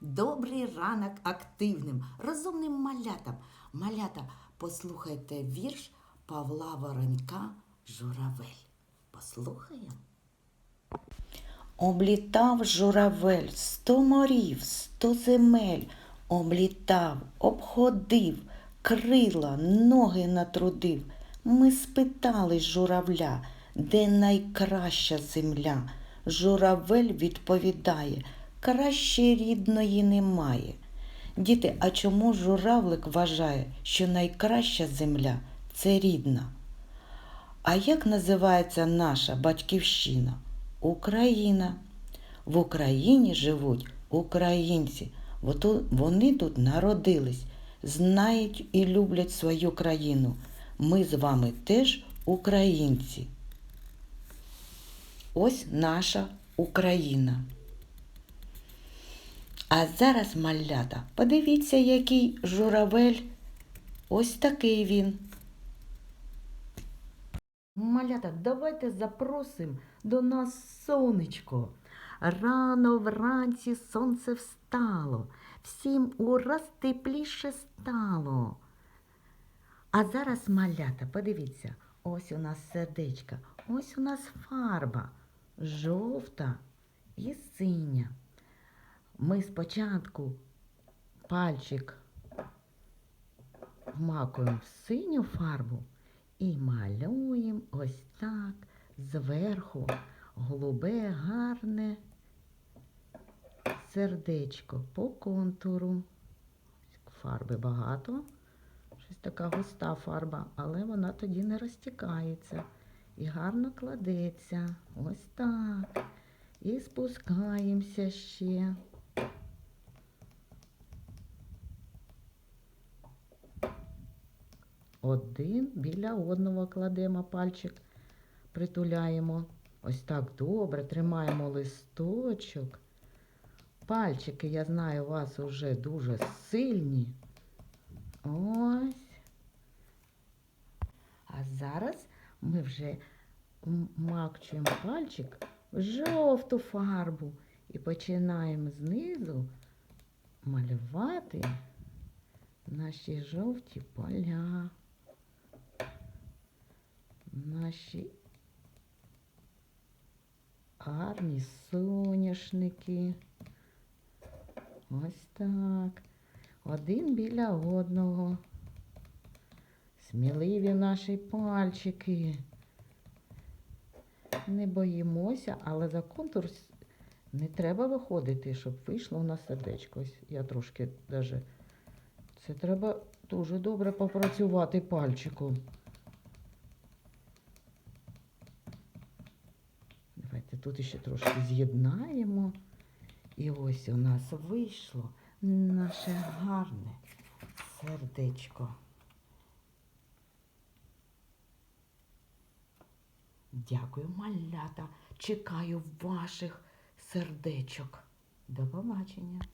Добрий ранок активним, розумним малятам. Малята, послухайте вірш Павла Воронька Журавель. Послухаємо. Облітав журавель сто морів, сто земель, облітав, обходив, крила, ноги натрудив. Ми спитали журавля, де найкраща земля. Журавель відповідає, краще рідної немає. Діти, а чому журавлик вважає, що найкраща земля це рідна? А як називається наша батьківщина? Україна. В Україні живуть українці. Вони тут народились, знають і люблять свою країну. Ми з вами теж українці. Ось наша Україна. А зараз, малята, подивіться, який журавель. Ось такий він. Малята, давайте запросимо до нас сонечко. Рано вранці сонце встало, всім ураз тепліше стало. А зараз малята, подивіться, ось у нас сердечка, ось у нас фарба жовта і синя. Ми спочатку пальчик вмакуємо в синю фарбу і малюємо ось так зверху голубе, гарне сердечко по контуру. Фарби багато. Щось така густа фарба, але вона тоді не розтікається і гарно кладеться. Ось так. І спускаємося ще. Один біля одного кладемо пальчик, притуляємо. Ось так добре, тримаємо листочок. Пальчики, я знаю, у вас вже дуже сильні. Ось. А зараз ми вже макчуємо пальчик в жовту фарбу і починаємо знизу малювати наші жовті поля, наші гарні соняшники. Ось так. Один біля одного. Сміливі наші пальчики. Не боїмося, але за контур не треба виходити, щоб вийшло у нас сердечко. Ось я трошки даже. Це треба дуже добре попрацювати пальчиком. Давайте тут ще трошки з'єднаємо. І ось у нас вийшло наше гарне сердечко. Дякую, малята. Чекаю ваших сердечок. До побачення.